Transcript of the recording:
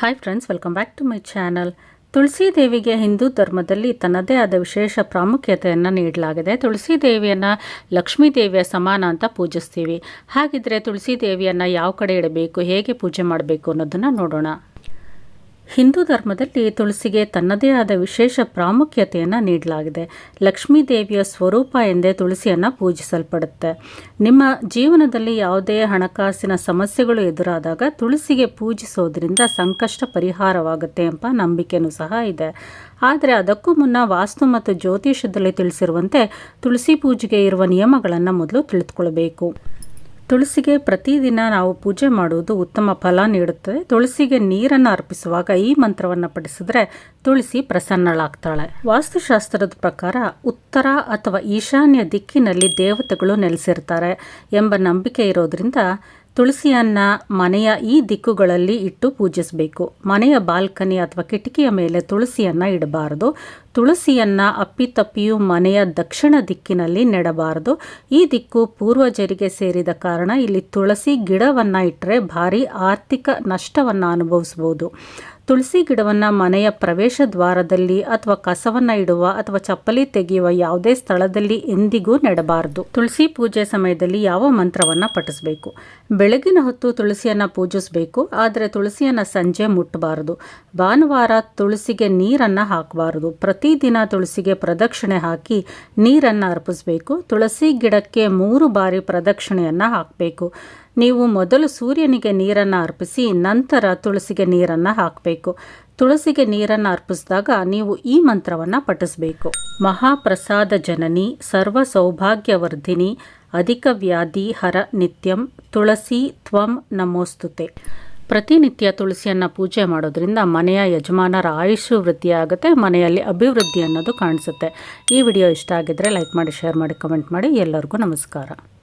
Hi friends welcome back to my channel Tulasi ದೇವಿಗೆ ಹಿಂದೂ ಧರ್ಮದಲ್ಲಿ ತನ್ನದೇ ಆದ ವಿಶೇಷ ಪ್ರಾಮುಖ್ಯತೆಯನ್ನು ನೀಡಲಾಗಿದೆ. ತುಳಸಿ ದೇವಿಯನ್ನು ಲಕ್ಷ್ಮೀ ದೇವಿಯ ಸಮಾನ ಅಂತ ಪೂಜಿಸ್ತೀವಿ. ಹಾಗಿದ್ರೆ ತುಳಸಿ ದೇವಿಯನ್ನು ಯಾವ ಕಡೆ ಇಡಬೇಕು, ಹೇಗೆ ಪೂಜೆ ಮಾಡಬೇಕು ಅನ್ನೋದನ್ನು ನೋಡೋಣ. ಹಿಂದೂ ಧರ್ಮದಲ್ಲಿ ತುಳಸಿಗೆ ತನ್ನದೇ ಆದ ವಿಶೇಷ ಪ್ರಾಮುಖ್ಯತೆಯನ್ನು ನೀಡಲಾಗಿದೆ. ಲಕ್ಷ್ಮೀ ದೇವಿಯ ಸ್ವರೂಪ ಎಂದೇ ತುಳಸಿಯನ್ನು ಪೂಜಿಸಲ್ಪಡುತ್ತೆ. ನಿಮ್ಮ ಜೀವನದಲ್ಲಿ ಯಾವುದೇ ಹಣಕಾಸಿನ ಸಮಸ್ಯೆಗಳು ಎದುರಾದಾಗ ತುಳಸಿಗೆ ಪೂಜಿಸೋದ್ರಿಂದ ಸಂಕಷ್ಟ ಪರಿಹಾರವಾಗುತ್ತೆ ಎಂಬ ನಂಬಿಕೆಯೂ ಸಹ ಇದೆ. ಆದರೆ ಅದಕ್ಕೂ ಮುನ್ನ ವಾಸ್ತು ಮತ್ತು ಜ್ಯೋತಿಷದಲ್ಲಿ ತಿಳಿಸಿರುವಂತೆ ತುಳಸಿ ಪೂಜೆಗೆ ಇರುವ ನಿಯಮಗಳನ್ನು ಮೊದಲು ತಿಳಿದುಕೊಳ್ಬೇಕು. ತುಳಸಿಗೆ ಪ್ರತಿದಿನ ನಾವು ಪೂಜೆ ಮಾಡುವುದು ಉತ್ತಮ ಫಲ ನೀಡುತ್ತದೆ ತುಳಸಿಗೆ ನೀರನ್ನು ಅರ್ಪಿಸುವಾಗ ಈ ಮಂತ್ರವನ್ನು ಪಠಿಸಿದ್ರೆ ತುಳಸಿ ಪ್ರಸನ್ನಳಾಗ್ತಾಳೆ. ವಾಸ್ತುಶಾಸ್ತ್ರದ ಪ್ರಕಾರ ಉತ್ತರ ಅಥವಾ ಈಶಾನ್ಯ ದಿಕ್ಕಿನಲ್ಲಿ ದೇವತೆಗಳು ನೆಲೆಸಿರ್ತಾರೆ ಎಂಬ ನಂಬಿಕೆ ಇರೋದ್ರಿಂದ ತುಳಸಿಯನ್ನು ಮನೆಯ ಈ ದಿಕ್ಕುಗಳಲ್ಲಿ ಇಟ್ಟು ಪೂಜಿಸಬೇಕು. ಮನೆಯ ಬಾಲ್ಕನಿ ಅಥವಾ ಕಿಟಕಿಯ ಮೇಲೆ ತುಳಸಿಯನ್ನು ಇಡಬಾರದು. ತುಳಸಿಯನ್ನು ಅಪ್ಪಿತಪ್ಪಿಯೂ ಮನೆಯ ದಕ್ಷಿಣ ದಿಕ್ಕಿನಲ್ಲಿ ನೆಡಬಾರದು. ಈ ದಿಕ್ಕು ಪೂರ್ವಜರಿಗೆ ಸೇರಿದ ಕಾರಣ ಇಲ್ಲಿ ತುಳಸಿ ಗಿಡವನ್ನು ಇಟ್ಟರೆ ಭಾರಿ ಆರ್ಥಿಕ ನಷ್ಟವನ್ನು ಅನುಭವಿಸ್ಬೋದು. ತುಳಸಿ ಗಿಡವನ್ನು ಮನೆಯ ಪ್ರವೇಶ ದ್ವಾರದಲ್ಲಿ ಅಥವಾ ಕಸವನ್ನು ಇಡುವ ಅಥವಾ ಚಪ್ಪಲಿ ತೆಗೆಯುವ ಯಾವುದೇ ಸ್ಥಳದಲ್ಲಿ ಎಂದಿಗೂ ನೆಡಬಾರದು. ತುಳಸಿ ಪೂಜೆ ಸಮಯದಲ್ಲಿ ಯಾವ ಮಂತ್ರವನ್ನು ಪಠಿಸಬೇಕು? ಬೆಳಗಿನ ಹೊತ್ತು ತುಳಸಿಯನ್ನು ಪೂಜಿಸಬೇಕು, ಆದರೆ ತುಳಸಿಯನ್ನು ಸಂಜೆ ಮುಟ್ಟಬಾರದು ಭಾನುವಾರ ತುಳಸಿಗೆ ನೀರನ್ನು ಹಾಕಬಾರದು. ಪ್ರತಿದಿನ ತುಳಸಿಗೆ ಪ್ರದಕ್ಷಿಣೆ ಹಾಕಿ ನೀರನ್ನು ಅರ್ಪಿಸಬೇಕು. ತುಳಸಿ ಗಿಡಕ್ಕೆ ಮೂರು ಬಾರಿ ಪ್ರದಕ್ಷಿಣೆಯನ್ನು ಹಾಕಬೇಕು. ನೀವು ಮೊದಲು ಸೂರ್ಯನಿಗೆ ನೀರನ್ನು ಅರ್ಪಿಸಿ, ನಂತರ ತುಳಸಿಗೆ ನೀರನ್ನು ಹಾಕಬೇಕು. ತುಳಸಿಗೆ ನೀರನ್ನು ಅರ್ಪಿಸಿದಾಗ ನೀವು ಈ ಮಂತ್ರವನ್ನು ಪಠಿಸಬೇಕು. ಮಹಾಪ್ರಸಾದ ಜನನಿ, ಸರ್ವ ಸೌಭಾಗ್ಯವರ್ಧಿನಿ, ಅಧಿಕ ವ್ಯಾಧಿ ಹರ ನಿತ್ಯಂ, ತುಳಸಿ ತ್ವಂ ನಮೋಸ್ತುತೆ. ಪ್ರತಿನಿತ್ಯ ತುಳಸಿಯನ್ನು ಪೂಜೆ ಮಾಡೋದ್ರಿಂದ ಮನೆಯ ಯಜಮಾನರ ಆಯುಷು ವೃದ್ಧಿಯಾಗುತ್ತೆ ಮನೆಯಲ್ಲಿ ಅಭಿವೃದ್ಧಿ ಅನ್ನೋದು ಕಾಣಿಸುತ್ತೆ. ಈ ವಿಡಿಯೋ ಇಷ್ಟ ಆಗಿದ್ದರೆ ಲೈಕ್ ಮಾಡಿ, ಶೇರ್ ಮಾಡಿ, ಕಮೆಂಟ್ ಮಾಡಿ. ಎಲ್ಲರಿಗೂ ನಮಸ್ಕಾರ.